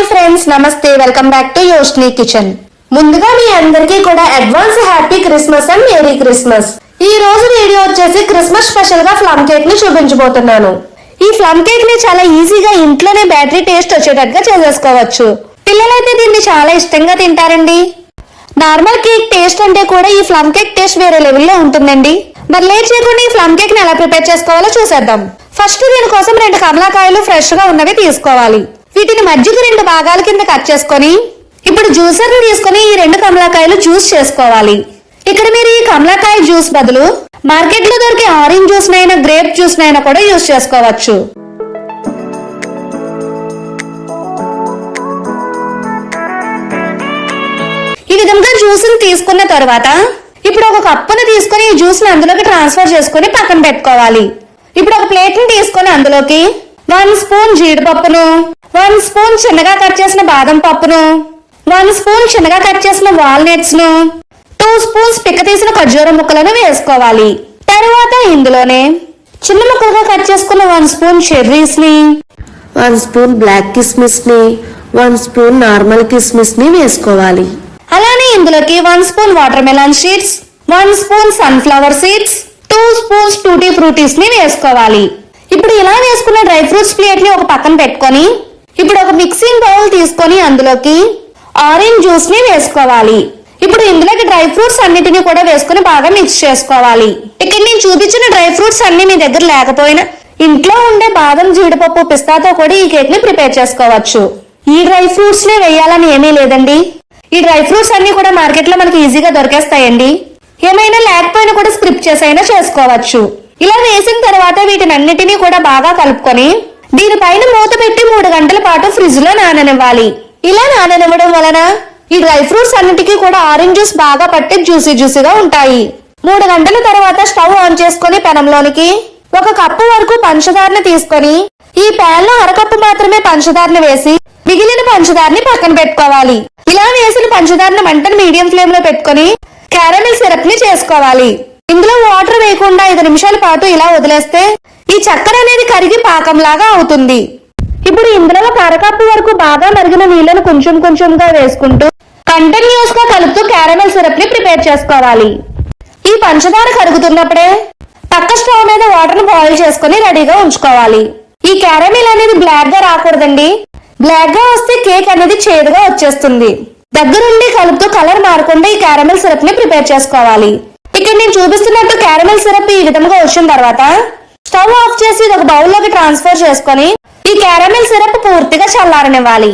Hi friends నమస్తే welcome back to Yoshni kitchen ముందుగా మీ అందరికీ కూడా advance happy Christmas and merry Christmas ఈ రోజు వీడియో వచ్చేసి క్రిస్మస్ స్పెషల్గా ఫ్లమ్ కేక్ని చూపించబోతున్నాను. ఈ ఫ్లమ్ కేక్ని చాలా ఈజీగా ఇంట్లోనే బ్యాటరీ టేస్ట్ వచ్చేటట్టుగా చేసేసుకోవచ్చు. పిల్లలైతే దీన్ని చాలా ఇష్టంగా తింటారండి. నార్మల్ కేక్ టేస్ట్ అంటే కూడా ఈ ఫ్లమ్ కేక్ టేస్ట్ వేరే లెవెల్లో ఉంటుందండి. మరి లేట్ చేయకుండా ఈ ఫ్లమ్ కేక్ని ఎలా ప్రిపేర్ చేసుకోవాలో చూసేద్దాం. ఫస్ట్ దీనికోసం రెండు కమలాకాయలు ఫ్రెష్గా ఉన్నవి తీసుకోవాలి. వీటిని మధ్యకి రెండు భాగాల కింద కట్ చేసుకొని ఇప్పుడు జ్యూసర్ని తీసుకొని ఈ రెండు కమలాకాయలు జ్యూస్ చేసుకోవాలి. ఇక్కడ మీరు ఈ కమలాకాయ జ్యూస్ బదులు మార్కెట్లో దొరికే ఆరెంజ్ జ్యూస్ నైనా గ్రేప్ జ్యూస్ నైనా కూడా యూస్ చేసుకోవచ్చు. ఈ విధంగా జ్యూస్ని తీసుకున్న తర్వాత ఇప్పుడు ఒక కప్పును తీసుకొని ఈ జ్యూస్ని అందులోకి ట్రాన్స్ఫర్ చేసుకుని పక్కన పెట్టుకోవాలి. ఇప్పుడు ఒక ప్లేట్ని తీసుకొని అందులోకి వన్ స్పూన్ జీడిపప్పును వన్ స్పూన్ చిన్నగా కట్ చేసిన బాదం పప్పును వన్ స్పూన్ చిన్నగా కట్ చేసిన వాల్నట్స్ను టూ స్పూన్స్ పిక్క తీసిన ఖర్జూర ముక్కలను వేసుకోవాలి. తర్వాత ఇందులోనే చిన్న ముక్కలుగా కట్ చేసుకున్న వన్ స్పూన్ చెర్రీస్ని వన్ స్పూన్ బ్లాక్ కిస్మిస్ని వన్ స్పూన్ నార్మల్ కిస్మిస్ని వేసుకోవాలి. అలానే ఇందులోకి one spoon watermelon seeds one spoon sunflower seeds two spoons tutti ఫ్రూటీస్ని వేసుకోవాలి. ఇప్పుడు ఇలా వేసుకున్న డ్రై ఫ్రూట్స్ ప్లేట్ని ఒక పక్కన పెట్టుకొని ఇప్పుడు ఒక మిక్సింగ్ బౌల్ తీసుకొని అందులోకి ఆరెంజ్ జ్యూస్ని వేసుకోవాలి. ఇప్పుడు ఇందులోకి డ్రై ఫ్రూట్స్ అన్నిటిని కూడా వేసుకుని బాగా మిక్స్ చేసుకోవాలి. ఇక్కడ నేను చూపించిన డ్రై ఫ్రూట్స్ అన్ని మీ దగ్గర లేకపోయినా ఇంట్లో ఉండే బాదం జీడిపప్పు పిస్తాతో కూడా ఈ కేక్ని ప్రిపేర్ చేసుకోవచ్చు. ఈ డ్రై ఫ్రూట్స్ నే వేయాలని ఏమీ లేదండి. ఈ డ్రై ఫ్రూట్స్ అన్ని కూడా మార్కెట్లో మనకి ఈజీగా దొరికేస్తాయండి. ఏమైనా లేకపోయినా కూడా స్క్రిప్ట్ చేసైనా చేసుకోవచ్చు. ఇలా వేసిన తర్వాత వీటిని అన్నిటినీ కూడా బాగా కలుపుకొని దీనిపైన మూత పెట్టి మూడు గంటల పాటు ఫ్రిడ్జ్లో నాననివ్వాలి. ఇలా నాననివ్వడం వలన ఈ డ్రై ఫ్రూట్స్ అన్నిటికీ కూడా ఆరెంజ్ జ్యూస్ బాగా పట్టి జ్యూసీ జ్యూసీగా ఉంటాయి. మూడు గంటల తర్వాత స్టవ్ ఆన్ చేసుకొని పెనంలోనికి ఒక కప్పు వరకు పంచదారని తీసుకొని ఈ ప్యాన్లో అరకప్పు మాత్రమే పంచదారని వేసి మిగిలిన పంచదారని పక్కన పెట్టుకోవాలి. ఇలా వేసిన పంచదారని మంటను మీడియం ఫ్లేమ్లో పెట్టుకొని క్యారమిల్ సిరప్ని చేసుకోవాలి. ఇందులో వాటర్ వేయకుండా ఐదు నిమిషాల పాటు ఇలా వదిలేస్తే ఈ చక్కెర అనేది కరిగి పాకంలాగా అవుతుంది. ఇప్పుడు ఇందులో ఒక అరకప్పు వరకు బాగా మరిగిన నీళ్ళను కొంచెం కొంచెంగా వేసుకుంటూ కంటిన్యూస్గా కలుపుతూ క్యారమెల్ సిరప్ని ప్రిపేర్ చేసుకోవాలి. ఈ పంచదార కరుగుతున్నప్పుడే పక్క స్టవ్ మీద వాటర్ బాయిల్ చేసుకుని రెడీగా ఉంచుకోవాలి. ఈ క్యారమెల్ అనేది బ్లాక్గా రాకూడదండి. బ్లాక్గా వస్తే కేక్ అనేది చేదుగా వచ్చేస్తుంది. దగ్గరుండి కలుపుతూ కలర్ మారకుండా ఈ క్యారమెల్ సిరప్ని ప్రిపేర్ చేసుకోవాలి. ఇక్కడ నేను చూపిస్తున్నట్టు క్యారమెల్ సిరప్ ఈ విధంగా వచ్చిన తర్వాత స్టవ్ ఆఫ్ చేసి ఇది ఒక బౌల్లోకి ట్రాన్స్ఫర్ చేసుకొని ఈ క్యారమెల్ సిరప్ పూర్తిగా చల్లారనివ్వాలి.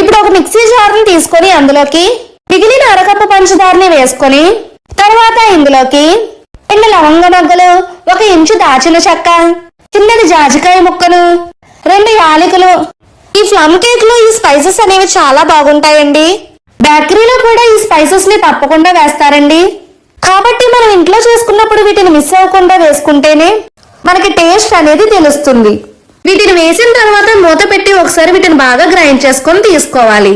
ఇప్పుడు ఒక మిక్సీ జార్ని తీసుకొని అందులోకి మిగిలిన అరకప్పు పంచదారని వేసుకొని తర్వాత ఇందులోకి రెండు లవంగ మొగ్గలు ఒక ఇంచు దాచిన చెక్క చిన్నది జాజికాయ ముక్కను రెండు యాలకులు ఈ ప్లమ్ కేక్లో ఈ స్పైసెస్ అనేవి చాలా బాగుంటాయండి. బేకరీలో కూడా ఈ స్పైసెస్ని తప్పకుండా వేస్తారండి. కాబట్టి మనం ఇంట్లో చేసుకున్నప్పుడు వీటిని మిస్ అవ్వకుండా వేసుకుంటేనే మనకి టేస్ట్ అనేది తెలుస్తుంది. వీటిని వేసిన తర్వాత మూత పెట్టి ఒకసారి వీటిని బాగా గ్రైండ్ చేసుకొని తీసుకోవాలి.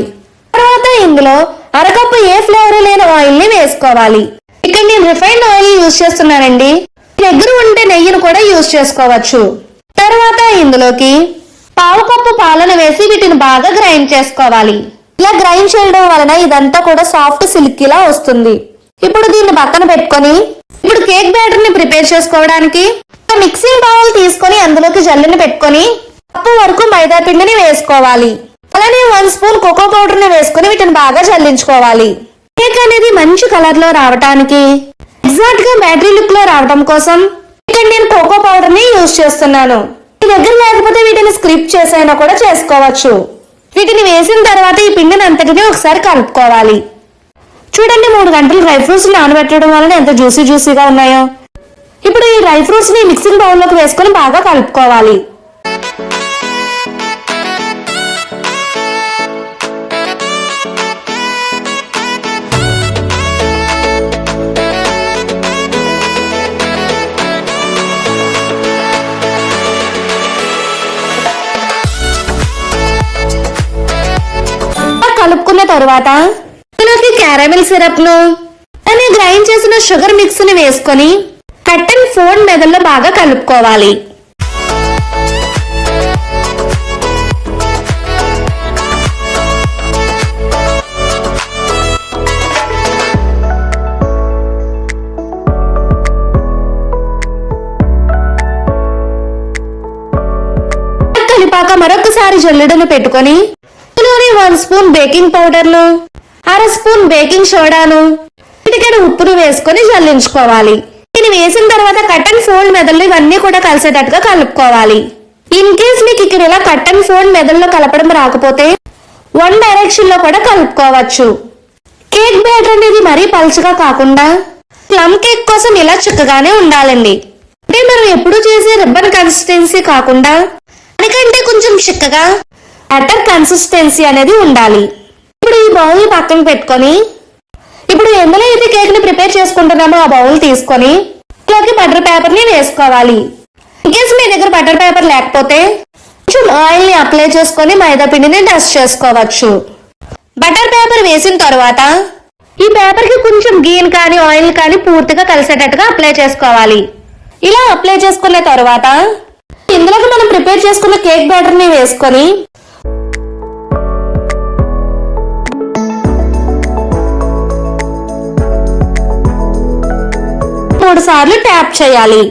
తర్వాత ఇందులో అరకప్పు ఏ ఫ్లేవర్ లేని ఆయిల్ని వేసుకోవాలి. ఇక్కడ నేను రిఫైన్డ్ ఆయిల్ యూజ్ చేస్తున్నానండి. దగ్గర ఉంటే నెయ్యిని కూడా యూజ్ చేసుకోవచ్చు. తర్వాత ఇందులోకి పావు కప్పు పాలను వేసి వీటిని బాగా గ్రైండ్ చేసుకోవాలి. ఇలా గ్రైండ్ చేయడం వలన ఇదంతా కూడా సాఫ్ట్ సిల్కీలా వస్తుంది. ఇప్పుడు దీన్ని పక్కన పెట్టుకొని ఇప్పుడు కేక్ బ్యాటర్ని ప్రిపేర్ చేసుకోవడానికి మిక్సింగ్ బౌల్ తీసుకొని అందులోకి జల్లుని పెట్టుకొని కప్పు వరకు మైదా పిండిని వేసుకోవాలి. అలానే వన్ స్పూన్ కోకో పౌడర్ని వేసుకొని వీటిని బాగా జల్లించుకోవాలి. కేక్ అనేది మంచి కలర్లో రావటానికి ఎగ్జాక్ట్గా బ్యాటరీ లుక్లో రావడం కోసం ఇక్కడ నేను కోకో పౌడర్ని యూజ్ చేస్తున్నాను. దగ్గర లేకపోతే వీటిని స్క్రిప్ చేసైనా కూడా చేసుకోవచ్చు. వీటిని వేసిన తర్వాత ఈ పిండిని అంతటినీ ఒకసారి కలుపుకోవాలి. చూడండి మూడు గంటలు డ్రై ఫ్రూట్స్ నానబెట్టడం వలన ఎంత జ్యూసీ జ్యూసీగా ఉన్నాయో. ఇప్పుడు ఈ డ్రై ఫ్రూట్స్ని మిక్సింగ్ బౌల్లోకి వేసుకొని బాగా కలుపుకోవాలి. కలుపుకున్న తర్వాత ఇందులోకి క్యారమెల్ సిరప్ను అని గ్రైండ్ చేసిన షుగర్ మిక్స్ని వేసుకొని కట్టెన్ ఫోన్ మెదల్లో బాగా కలుపుకోవాలి. కలిపాక మరొకసారి జల్లెడను పెట్టుకొని ఇందులోని వన్ స్పూన్ బేకింగ్ పౌడర్ను అర స్పూన్ బేకింగ్ సోడాను చిటికెడు ఉప్పును వేసుకొని జల్లించుకోవాలి. దీన్ని వేసిన తర్వాత కట్టన్ ఫోల్డ్ మెదళ్ళు ఇవన్నీ కూడా కలిసేటట్టుగా కలుపుకోవాలి. ఇన్ కేస్ మీకు ఇక్కడ ఇలా కట్టన్ ఫోల్డ్ మెదళ్ళు కలపడం రాకపోతే వన్ డైరెక్షన్లో కూడా కలుపుకోవచ్చు. కేక్ బ్యాటర్ అనేది మరీ పలుచగా కాకుండా ప్లమ్ కేక్ కోసం ఇలా చిక్కగానే ఉండాలండి. అంటే మనం ఎప్పుడు చేసే రిబ్బన్ కన్సిస్టెన్సీ కాకుండా దానికంటే కొంచెం చిక్కగా బ్యాటర్ కన్సిస్టెన్సీ అనేది ఉండాలి. ఇప్పుడు ఈ బౌల్ పక్కన పెట్టుకొని ఇప్పుడు ఎందులో అయితే కేక్ని ప్రిపేర్ చేసుకుంటున్నామో ఆ బౌల్ తీసుకొని ఇంట్లోకి బటర్ పేపర్ని వేసుకోవాలి. ఇన్కేస్ మీ దగ్గర బటర్ పేపర్ లేకపోతే కొంచెం ఆయిల్ని అప్లై చేసుకొని మైదా పిండిని డస్ట్ చేసుకోవచ్చు. బటర్ పేపర్ వేసిన తర్వాత ఈ పేపర్కి కొంచెం గీన్ కానీ ఆయిల్ కానీ పూర్తిగా కలిసేటట్టుగా అప్లై చేసుకోవాలి. ఇలా అప్లై చేసుకున్న తర్వాత ఇందులోకి మనం ప్రిపేర్ చేసుకున్న కేక్ బ్యాటర్ని వేసుకొని మూడు సార్లు ట్యాప్ చేయాలి.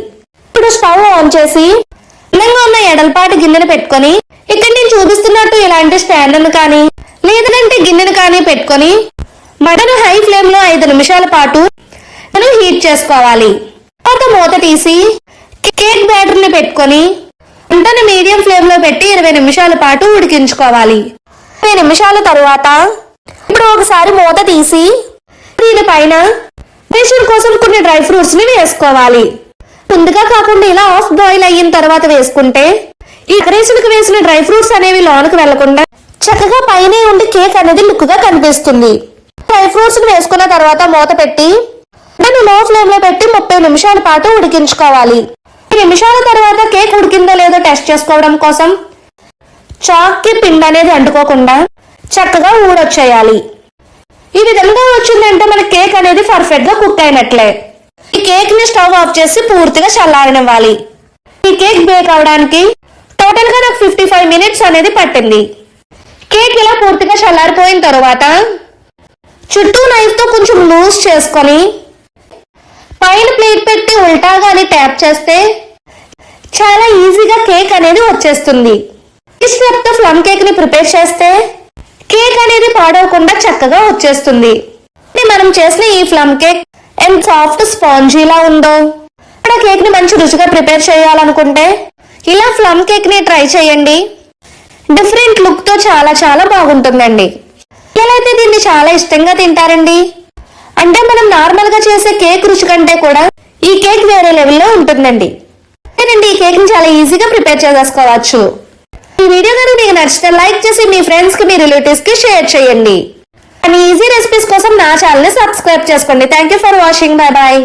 ఇప్పుడు స్టవ్ ఆన్ చేసి అందంగా ఉన్న ఎడల్పాటి గిన్నెను పెట్టుకొని ఇక్కడ నేను చూపిస్తున్నట్టు ఇలాంటి స్టాండ్ను కానీ లేదంటే గిన్నెను కానీ పెట్టుకొని మటన్ హై ఫ్లేమ్లో ఐదు నిమిషాల పాటు మనం హీట్ చేసుకోవాలి. తర్వాత మూత తీసి కేక్ బ్యాటర్ని పెట్టుకొని మంటను మీడియం ఫ్లేమ్లో పెట్టి ఇరవై నిమిషాల పాటు ఉడికించుకోవాలి. ఇరవై నిమిషాల తరువాత ఇప్పుడు ఒకసారి మూత తీసి దీనిపైన డెకరేషన్ కోసం కొన్ని డ్రై ఫ్రూట్స్ని వేసుకోవాలి. ముందుగా కాకుండా ఇలా ఆఫ్ బాయిల్ అయిన తర్వాత వేసుకుంటే ఈ డెకరేషన్కి వేసిన డ్రై ఫ్రూట్స్ అనేవి లోనకి వెళ్ళకుండా చక్కగా పైనే ఉండి కేక్ అనేది లుక్గా కనిపిస్తుంది. డ్రై ఫ్రూట్స్ని వేసుకున్న తర్వాత మూత పెట్టి దాన్ని లో ఫ్లేమ్లో పెట్టి ముప్పై నిమిషాల పాటు ఉడికించుకోవాలి. ఈ నిమిషాల తర్వాత కేక్ ఉడికిందో లేదో టెస్ట్ చేసుకోవడం కోసం చాక్కి పిండి అనేది అంటుకోకుండా చక్కగా ఊడొచ్చేయాలి. ఈ విధంగా వచ్చిందంటే మన కేక్ అనేది పర్ఫెక్ట్గా కుక్ అయినట్లే ఈ కేక్ని స్టవ్ ఆఫ్ చేసి పూర్తిగా చల్లారనివ్వాలి. ఈ కేక్ బేక్ అవడానికి టోటల్గా నాకు ఫిఫ్టీ ఫైవ్ మినిట్స్ అనేది పట్టింది. కేక్ ఇలా పూర్తిగా చల్లారిపోయిన తర్వాత చుట్టూ నైఫ్తో కొంచెం లూజ్ చేసుకొని పైన ప్లేట్ పెట్టి ఉల్టాగా అని ట్యాప్ చేస్తే చాలా ఈజీగా కేక్ అనేది వచ్చేస్తుంది. ఈ స్టెప్తో ప్లమ్ కేక్ని ప్రిపేర్ చేస్తే కేక్ అనేది పాడవకుండా చక్కగా వచ్చేస్తుంది. ఇది మనం చేసిన ఈ ఫ్లమ్ కేక్ ఎంత సాఫ్ట్ స్పాంజీలా ఉందో. ఇక్కడ కేక్ని మంచి రుచిగా ప్రిపేర్ చేయాలనుకుంటే ఇలా ఫ్లమ్ కేక్ని ట్రై చేయండి. డిఫరెంట్ లుక్తో చాలా చాలా బాగుంటుందండి. పిల్లలైతే దీన్ని చాలా ఇష్టంగా తింటారండి? అంటే మనం నార్మల్గా చేసే కేక్ రుచి కంటే కూడా ఈ కేక్ వేరే లెవెల్లో ఉంటుందండి. అంతేనండి ఈ కేక్ని చాలా ఈజీగా ప్రిపేర్ చేసేసుకోవచ్చు. ఈ వీడియో కనుక మీకు నచ్చితే లైక్ చేసి మీ ఫ్రెండ్స్కి మీ రిలేటివ్స్కి షేర్ చేయండి. అండ్ ఈజీ రెసిపీస్ కోసం నా ఛానల్ని సబ్స్క్రైబ్ చేసుకోండి. Thank you for watching bye bye